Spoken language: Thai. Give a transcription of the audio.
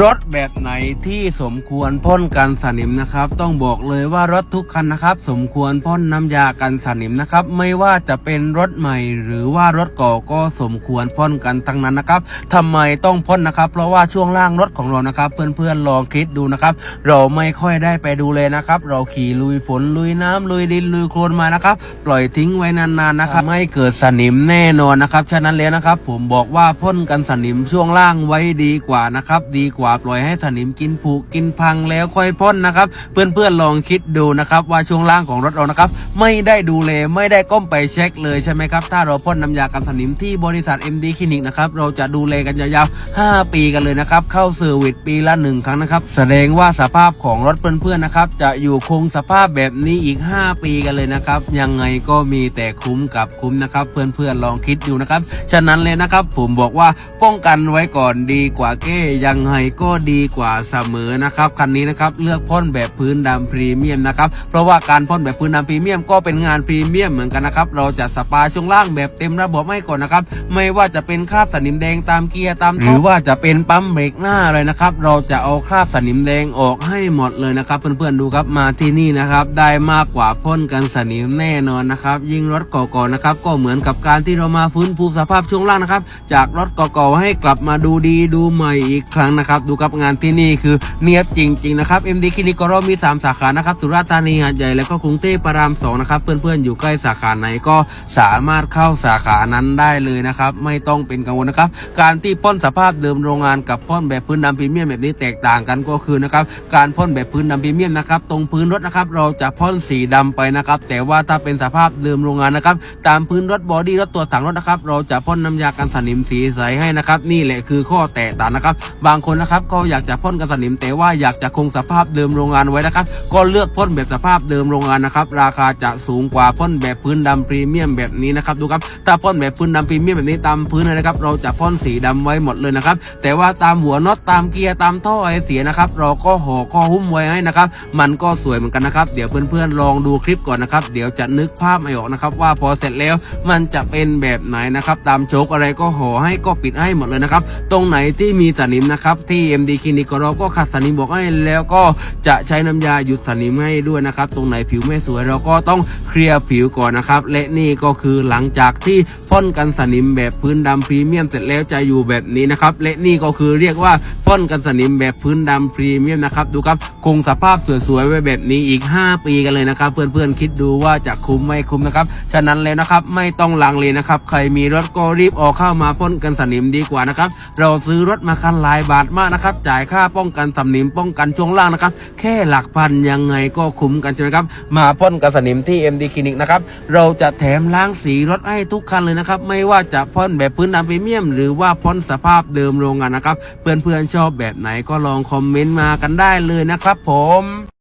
รถแบบไหนที่สมควรพ่นกันสนิมนะครับ ต้องบอกเลยว่ารถทุกคันนะครับ สมควรพ่นน้ำยากันสนิมนะครับ ไม่ว่าจะเป็นรถใหม่ หรือว่ารถเก่าก็สมควรพ่นกันทั้งนั้นนะครับทำไมต้องพ่นนะครับ เพราะว่าช่วงล่างรถของเรานะครับ เพื่อนๆลองคิดดูนะครับ เราไม่ค่อยได้ไปดูเลยนะครับ เราขี่ลุยฝนลุยน้ำลุยดินลุยโคลนมานะครับ ปล่อยทิ้งไว้นานๆนะครับไม่เกิดสนิมแน่นอนนะครับฉะนั้นแล้วนะครับ ผมบอกว่าพ่นกันสนิมช่วงล่างไว้ดีกว่านะครับ ดีกว่าปล่อยให้สนิมกินผุกินพังแล้วค่อยพ่นนะครับ เพื่อนๆลองคิดดูนะครับว่าช่วงล่างของรถเรานะครับ ไม่ได้ดูแลไม่ได้ก้มไปเช็คเลยใช่ไหมครับถ้าเราพ่นน้ำยากันสนิมที่บริษัท MD คลินิกนะครับเราจะดูแลกันยาวๆ5 ปีกันเลยนะครับเข้าเซอร์วิสปีละหนึ่งครั้งนะครับแสดงว่าสภาพของรถเพื่อนๆนะครับจะอยู่คงสภาพแบบนี้อีก 5 ปีกันเลยนะครับยังไงก็มีแต่คุ้มกับคุ้มนะครับ เพื่อนๆลองคิดดูนะครับฉะนั้นเลยนะครับผมบอกว่าป้องกันไว้ก่อนดีกว่าแก้ยังไงก็ดีกว่าเสมอนะครับคันนี้นะครับเลือกพ่นแบบพื้นดำพรีเมียมนะครับเพราะว่าการพ่นแบบพื้นดำพรีเมียมก็เป็นงานพรีเมียมเหมือนกันนะครับเราจะสปาช่วงล่างแบบเต็มระบบให้ก่อนนะครับไม่ว่าจะเป็นคราบสนิมแดงตามเกียร์ตามหรือว่าจะเป็นปั๊มเบรกหน้าเลยนะครับเราจะเอาคราบสนิมแดงออกให้หมดเลยนะครับเพื่อนๆดูครับมาที่นี่นะครับได้มากกว่าพ่นกันสนิมแน่นอนนะครับยิ่งรถเก่าๆนะครับก็เหมือนกับการที่เรามาฟื้นฟูสภาพช่วงล่างนะครับจากรถเก่าๆให้กลับมาดูดีดูใหม่อีกครั้งนะครับดูกับงานที่นี่คือเนียบจริง ๆ นะครับ MD คลินิกก็เรามี 3 สาขานะครับสุราษฎร์ธานีหาดใหญ่และก็กรุงเทพปราม2นะครับเพื่อนๆอยู่ใกล้สาขาไหนก็สามารถเข้าสาขานั้นได้เลยนะครับไม่ต้องเป็นกังวลนะครับการที่พ่นสภาพเดิมโรงงานกับพ่นแบบพื้นดำพรีเมียมแบบนี้แตกต่างกันก็คือนะครับการพ่นแบบพื้นดำพรีเมียมนะครับตรงพื้นรถนะครับเราจะพ่นสีดำไปนะครับแต่ว่าถ้าเป็นสภาพเดิมโรงงานนะครับตามพื้นรถบอดี้รถตัวถังรถนะครับเราจะพ่นน้ำยากันสนิมสีใสให้นะครับนี่แหละคือข้อแตกต่างนะครับบางคนนะครับครับก็อยากจะพ่นกันสนิม แต่ว่าอยากจะคงสภาพเดิมโรงงานไว้นะครับ ก็เลือกพ่นแบบสภาพเดิมโรงงานนะครับ ราคาจะสูงกว่าพ่นแบบพื้นดำพรีเมียมแบบนี้นะครับดูครับถ้าพ่นแบบพื้นดำพรีเมียมแบบนี้ตามพื้นเลยนะครับ เราจะพ่นสีดำไว้หมดเลยนะครับ แต่ว่าตามหัวน็อตตามเกียร์ตามท่อไอเสียนะครับ เราก็ห่อข้อหุ้มไว้ให้นะครับ มันก็สวยเหมือนกันนะครับ เดี๋ยวเพื่อนๆลองดูคลิปก่อนนะครับ เดี๋ยวจะนึกภาพไม่ออกนะครับ ว่าพอเสร็จแล้วมันจะเป็นแบบไหนนะครับ ตามโชคอะไรก็ห่อให้ก็ปิดให้หมดเลยนะครับ ตรงไหนที่มีสนิมนะครับที่ MD คลินิกเราก็ขัดสนิมบอกให้แล้วก็จะใช้น้ำยาหยุดสนิมให้ด้วยนะครับ ตรงไหนผิวไม่สวยเราก็ต้องเคลียร์ผิวก่อนนะครับ และนี่ก็คือหลังจากที่พ่นกันสนิมแบบพื้นดำพรีเมียมเสร็จแล้วจะอยู่แบบนี้นะครับและนี่ก็คือเรียกว่าพ่นกันสนิมแบบพื้นดำพรีเมียมนะครับดูครับคงสภาพสวยๆไว้แบบนี้อีก 5 ปีกันเลยนะครับ เพื่อนๆคิดดูว่าจะคุ้มไม่คุ้มนะครับฉะนั้นแล้วนะครับไม่ต้องลังเลนะครับใครมีรถก็รีบออกเข้ามาพ่นกันสนิมดีกว่านะครับเราซื้อรถมาคันหลายบาทมากนะครับ จ่ายค่าป้องกันสนิมป้องกันช่วงล่างนะครับ แค่หลักพันยังไงก็คุ้มกันใช่ไหมครับ มาพ่นกันสนิมที่ MD คลินิกนะครับ เราจะแถมล้างสีรถให้ทุกคันเลยนะครับ ไม่ว่าจะพ่นแบบพื้นดำพรีเมียม หรือว่าพ่นสภาพเดิมโรงงานนะครับ เพื่อนๆชอบแบบไหนก็ลองคอมเมนต์มากันได้เลยนะครับ ผม